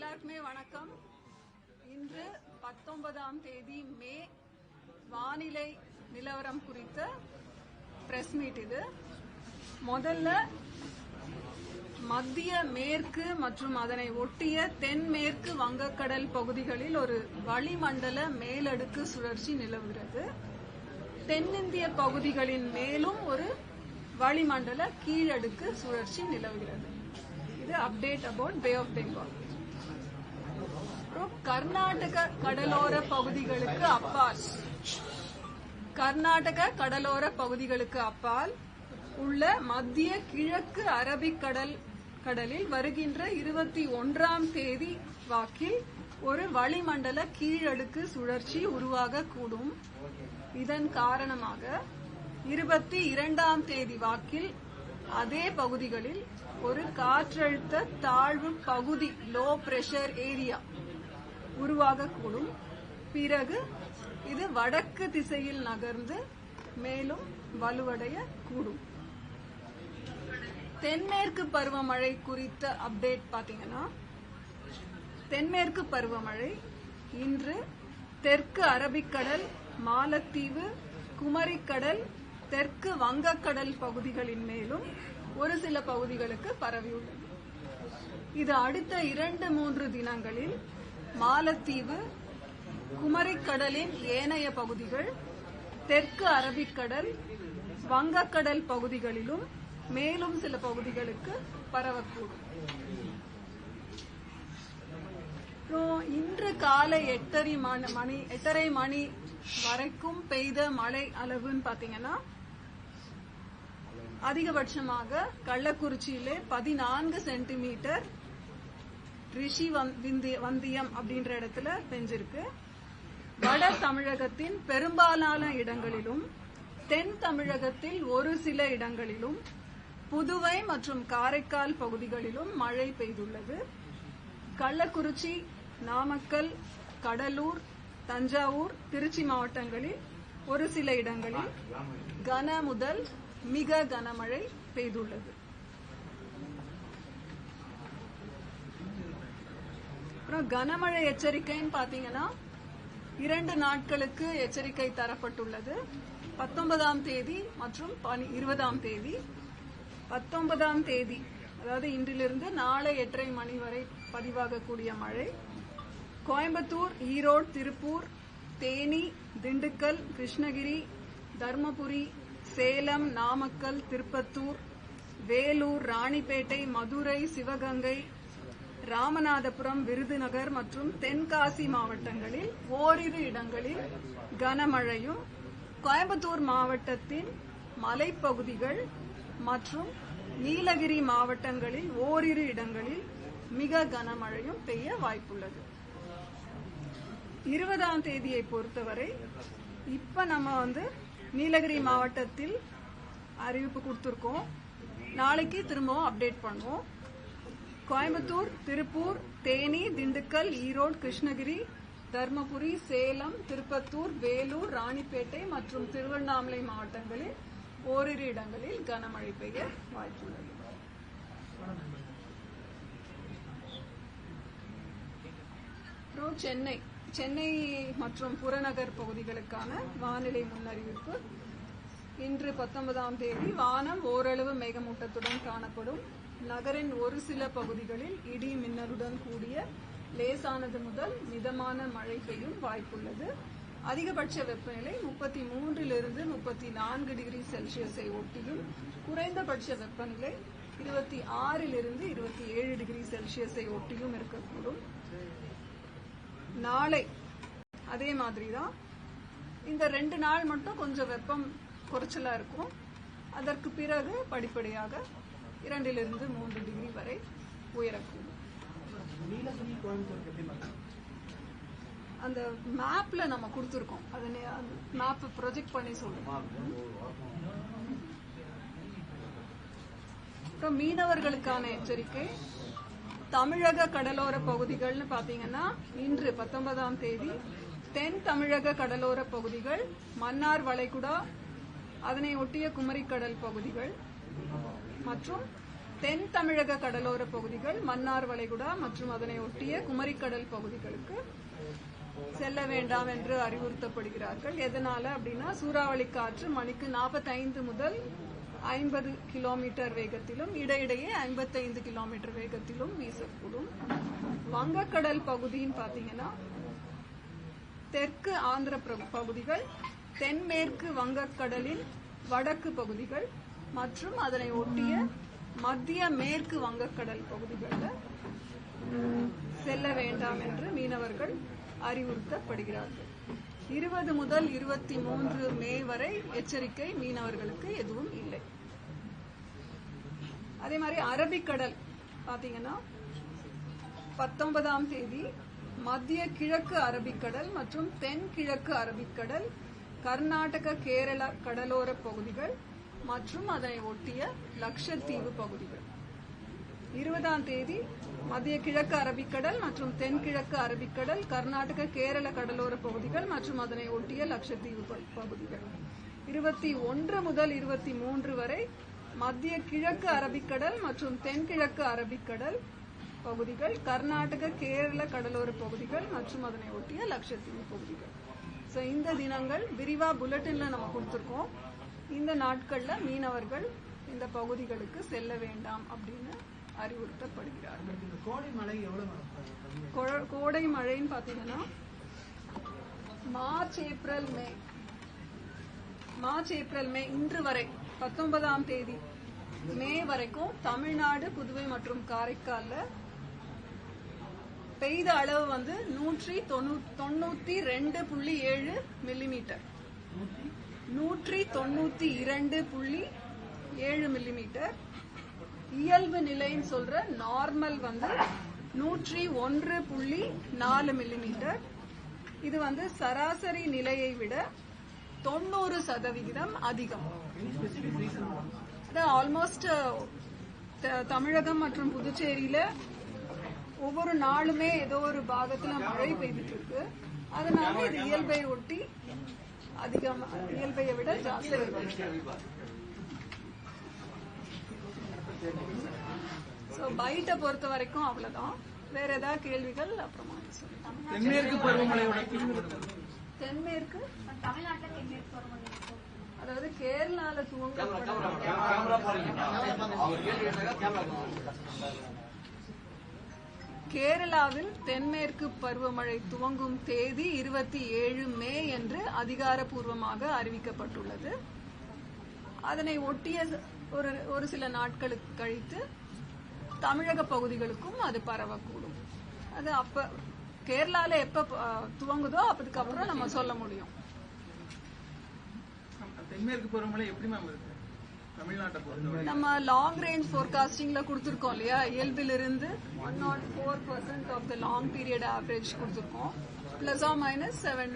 எல்லாருக்குமே வணக்கம். இன்று பத்தொன்பதாம் தேதி மே வானிலை நிலவரம் குறித்த பிரஸ் மீட் இது. முதல்ல மத்திய மேற்கு மற்றும் அதனை ஒட்டிய தென்மேற்கு வங்கக்கடல் பகுதிகளில் ஒரு வளிமண்டல மேலடுக்கு சுழற்சி நிலவுகிறது. தென்னிந்திய பகுதிகளின் மேலும் ஒரு வளிமண்டல கீழடுக்கு சுழற்சி நிலவுகிறது. இது update about Bay of Bengal மற்றும் கர்நாடக கடலோர பகுதிகளுக்கு அப்பால். கர்நாடக கடலோர பகுதிகளுக்கு அப்பால் உள்ள மத்திய கிழக்கு அரபிக்கடல் கடலில் வருகின்ற இருபத்தி ஒன்றாம் தேதி வாக்கில் ஒரு வளிமண்டல கீழடுக்கு சுழற்சி உருவாகக்கூடும். இதன் காரணமாக இருபத்தி இரண்டாம் தேதி வாக்கில் அதே பகுதிகளில் ஒரு காற்றழுத்த தாழ்வு பகுதி லோ பிரஷர் ஏரியா உருவாகக்கூடும். பிறகு இது வடக்கு திசையில் நகர்ந்து மேலும் வலுவடைய கூடும் தென்மேற்கு பருவமழை குறித்த அப்டேட் பாத்தீங்கன்னா தென்மேற்கு பருவமழை இன்று தெற்கு அரபிக்கடல் மாலத்தீவு குமரிக்கடல் தெற்கு வங்கக்கடல் பகுதிகளின் மேலும் ஒரு சில பகுதிகளுக்கு பரவியுள்ளது. இது அடுத்த இரண்டு மூன்று தினங்களில் மாலத்தீவு குமரிக்கடலின் ஏனைய பகுதிகள் தெற்கு அரபிக்கடல் வங்கக்கடல் பகுதிகளிலும் மேலும் சில பகுதிகளுக்கு பரவக்கூடும். அப்புறம் இன்று காலை எட்டரை மணி மணி எட்டரை மணி வரைக்கும் பெய்த மழை அளவுன்னு பாத்தீங்கன்னா அதிகபட்சமாக கள்ளக்குறிச்சியிலே பதினான்கு சென்டிமீட்டர் ரிஷி வந்- வந்தியம் அப்படின்ற இடத்துல பெஞ்சிருக்கு. வட தமிழகத்தின் பெரும்பாலான இடங்களிலும் தென் தமிழகத்தில் ஒரு சில இடங்களிலும் புதுவை மற்றும் காரைக்கால் பகுதிகளிலும் மழை பெய்துள்ளது. கள்ளக்குறிச்சி நாமக்கல் கடலூர் தஞ்சாவூர் திருச்சி மாவட்டங்களில் ஒரு சில இடங்களில் கன முதல் மிக கனமழை பெய்துள்ளது. அப்புறம் கனமழை எச்சரிக்கைன்னு பாத்தீங்கன்னா இரண்டு நாட்களுக்கு எச்சரிக்கை தரப்பட்டுள்ளது. பத்தொன்பதாம் தேதி மற்றும் இருபதாம் தேதி. பத்தொன்பதாம் தேதி அதாவது இன்றிலிருந்து நாளை எட்டரை மணி வரை பதிவாகக்கூடிய மழை. கோயம்புத்தூர் ஈரோடு திருப்பூர் தேனி திண்டுக்கல் கிருஷ்ணகிரி தர்மபுரி சேலம் நாமக்கல் திருப்பத்தூர் வேலூர் ராணிப்பேட்டை மதுரை சிவகங்கை ராமநாதபுரம் விருதுநகர் மற்றும் தென்காசி மாவட்டங்களில் ஓரிரு இடங்களில் கனமழையும் கோயம்புத்தூர் மாவட்டத்தின் மலைப்பகுதிகள் மற்றும் நீலகிரி மாவட்டங்களில் ஓரிரு இடங்களில் மிக கனமழையும் பெய்ய வாய்ப்புள்ளது. இருபதாம் தேதியை பொறுத்தவரை இப்ப நம்ம வந்து நீலகிரி மாவட்டத்தில் அறிவிப்பு கொடுத்துருக்கோம். நாளைக்கு திரும்பவும் அப்டேட் பண்ணுவோம். கோயம்புத்தூர் திருப்பூர் தேனி திண்டுக்கல் ஈரோடு கிருஷ்ணகிரி தர்மபுரி சேலம் திருப்பத்தூர் வேலூர் ராணிப்பேட்டை மற்றும் திருவண்ணாமலை மாவட்டங்களில் ஓரிரு இடங்களில் கனமழை பெய்ய வாய்ப்புள்ளது. அப்புறம் சென்னை சென்னை மற்றும் புறநகர் பகுதிகளுக்கான வானிலை முன்னறிவிப்பு. இன்று பத்தொன்பதாம் தேதி வானம் ஓரளவு மேகமூட்டத்துடன் காணப்படும். நகரின் ஒரு சில பகுதிகளில் இடி மின்னலுடன் கூடிய லேசானது முதல் மிதமான மழை பெய்யும் வாய்ப்புள்ளது. அதிகபட்ச வெப்பநிலை முப்பத்தி மூன்றிலிருந்து முப்பத்தி நான்கு டிகிரி செல்சியஸை ஒட்டியும் குறைந்தபட்ச வெப்பநிலை இருபத்தி ஆறிலிருந்து இருபத்தி ஏழு டிகிரி செல்சியஸை ஒட்டியும் இருக்கக்கூடும். நாளை அதே மாதிரி தான் இந்த ரெண்டு நாள் மட்டும் கொஞ்சம் வெப்பம் குறைச்சலா இருக்கும். அதற்கு பிறகு படிப்படியாக இரண்டிலிருந்து மூன்று டிகிரி வரை உயரக்கூடும். அந்த மேப்ல நம்ம கொடுத்துருக்கோம். அதை மேப் ப்ரொஜெக்ட் பண்ணி சொல்லுவோம் அப்புறம் மீனவர்களுக்கான எச்சரிக்கை. தமிழக கடலோர பகுதிகள்னு பாத்தீங்கன்னா இன்று பத்தொன்பதாம் தேதி தென் தமிழக கடலோர பகுதிகள் மன்னார் வளைகுடா அதனை ஒட்டிய குமரிக்கடல் பகுதிகள் மற்றும் தென் தமிழக கடலோர பகுதிகள் மன்னார் வளைகுடா மற்றும் அதனை ஒட்டிய குமரிக்கடல் பகுதிகளுக்கு செல்ல வேண்டாம் என்று அறிவுறுத்தப்படுகிறார்கள். எதனால அப்படின்னா சூறாவளி காற்று மணிக்கு 45 முதல் ஐம்பது கிலோமீட்டர் வேகத்திலும் இடையிடையே 55 கிலோமீட்டர் வேகத்திலும் வீசக்கூடும். வங்கக்கடல் பகுதின்னு பாத்தீங்கன்னா தெற்கு ஆந்திர பகுதிகள் தென்மேற்கு வங்கக்கடலின் வடக்கு பகுதிகள் மற்றும் அதனை ஒட்டிய மத்திய மேற்கு வங்கக்கடல் பகுதிகளில் செல்ல வேண்டாம் என்று மீனவர்கள் அறிவுறுத்தப்படுகிறார்கள். இருபது முதல் இருபத்தி மூன்று மே வரை எச்சரிக்கை மீனவர்களுக்கு எதுவும் இல்லை. அதே மாதிரி அரபிக்கடல் பாத்தீங்கன்னா பத்தொன்பதாம் தேதி மத்திய கிழக்கு அரபிக்கடல் மற்றும் தென் கிழக்கு அரபிக்கடல் கர்நாடக கேரள கடலோர பகுதிகள் மற்றும் அதனை ஒட்டிய லட்சத்தீவு பகுதிகள். இருபதாம் தேதி மத்திய கிழக்கு அரபிக்கடல் மற்றும் தென்கிழக்கு அரபிக்கடல் கர்நாடக கேரள கடலோர பகுதிகள் மற்றும் அதனை ஒட்டிய லட்சத்தீவு பகுதிகள். இருபத்தி ஒன்று முதல் இருபத்தி மூன்று வரை மத்திய கிழக்கு அரபிக்கடல் மற்றும் தென்கிழக்கு அரபிக்கடல் பகுதிகள் கர்நாடக கேரள கடலோர பகுதிகள் மற்றும் அதனை ஒட்டிய லட்சத்தீவு பகுதிகள். ஸோ இந்த தினங்கள் விரிவா புல்லட்டின்ல நம்ம கொடுத்துருக்கோம். இந்த நாட்கள்ல மீனவர்கள் இந்த பகுதிகளுக்கு செல்ல வேண்டாம் அப்படின்னு அறிவுறுத்தப்படுகிறார்கள். இந்த கோடை மழை கொ- கோடை மழைன்னு பாத்தீங்கன்னா March April May. March April May இன்று வரை பத்தொன்பதாம் தேதி மே வரைக்கும் தமிழ்நாடு புதுவை மற்றும் காரைக்கால்ல பெய்த அளவு வந்து நூற்றி தொண்ணூ- தொண்ணூத்தி ரெண்டு புள்ளி ஏழு மில்லிமீட்டர். நூற்றி தொண்ணூத்தி இரண்டு புள்ளி ஏழு மில்லிமீட்டர். இயல்பு நிலைன்னு சொல்ற நார்மல் வந்து நூற்றி ஒன்று புள்ளி நாலு மில்லிமீட்டர். இது வந்து சராசரி நிலையை விட தொண்ணூறு சதவிகிதம் அதிகம். அது ஆல்மோஸ்ட் தமிழகம் மற்றும் புதுச்சேரியில ஒவ்வொரு நாளுமே ஏதோ ஒரு பாகத்துல மழை பெய்துட்டு இருக்கு அதனால இது இயல்பை ஒட்டி அதிகம் இயல்பையை விட ஜாஸ்தி சோ பைட்டை பொறுத்த வரைக்கும் அவ்வளவுதான். வேற ஏதாவது கேள்விகள் அப்புறமா தென்மேற்கு பருவமழையோட தென்மேற்கு? தமிழ்நாட்டில் தென்மேற்கு பருவமழை இருக்கும் அதாவது கேரளால துவங்கப்பட கேரளாவில் தென்மேற்கு பருவமழை துவங்கும் தேதி இருபத்தி ஏழு மே என்று அதிகாரப்பூர்வமாக அறிவிக்கப்பட்டுள்ளது. அதனை ஒட்டிய ஒரு ஒரு சில நாட்களுக்கு கழித்து தமிழக பகுதிகளுக்கும் அது பரவக்கூடும். அது அப்ப கேரளால எப்ப துவங்குதோ அதுக்கப்புறம் நம்ம சொல்ல முடியும். தென்மேற்கு பருவமழை எப்படி மேம் இருக்கு? நம்ம லாங் ரேஞ்ச் ஃபோர்காஸ்டிங்ல கொடுத்துருக்கோம் இல்லையா? இயல்பிலிருந்து one nought four percent of the long period average கொடுத்துருக்கோம். Plus or minus seven